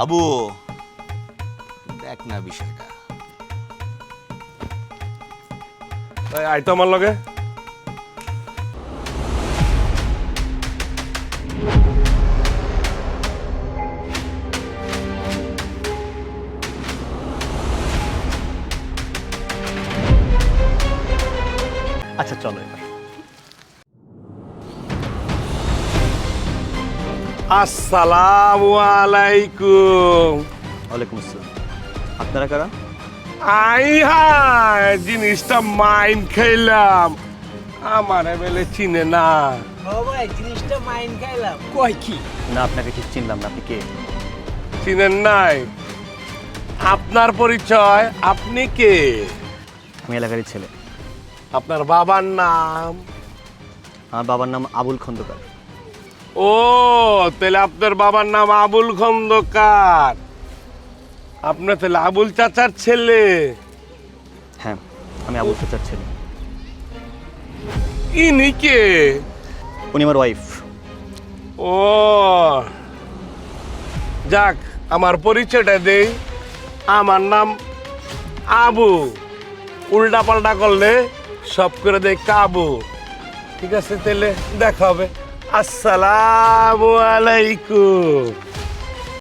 আবু দেখ না বিষয়টা। এই, আয় তো আমার লগে। আচ্ছা চলো এবার। আসসালামু আলাইকুম। ওয়ালাইকুম আসসালাম। আপনারা কারা? আই হাই জিনিসটা মাইন খাইলাম। আমার এমএলএ চিনে না। ভাই জিনিসটা মাইন্ড খাইলাম। কয় কি? না আপনাকে ঠিক চিনলাম না। আপনি কে? চিনেন নাই। আপনার পরিচয় আপনি কে? আমি এলাকারই ছেলে। আপনার বাবার নাম? আমার বাবার নাম আবুল খন্দকার। ও তাহলে আপনার বাবার নাম আবুল খন্দকার। আপনার তাহলে আবুল চাচার ছেলে। হ্যাঁ আমি আবুল চাচার ছেলে। ইনি কে? উনি আমার ওয়াইফ ও যাক আমার পরিচয়টা দেই। আমার নাম আবু। উল্টা পাল্টা করলে সব করে দেয় কাবু। ঠিক আছে তাহলে দেখা হবে। আসসালামু আলাইকুম।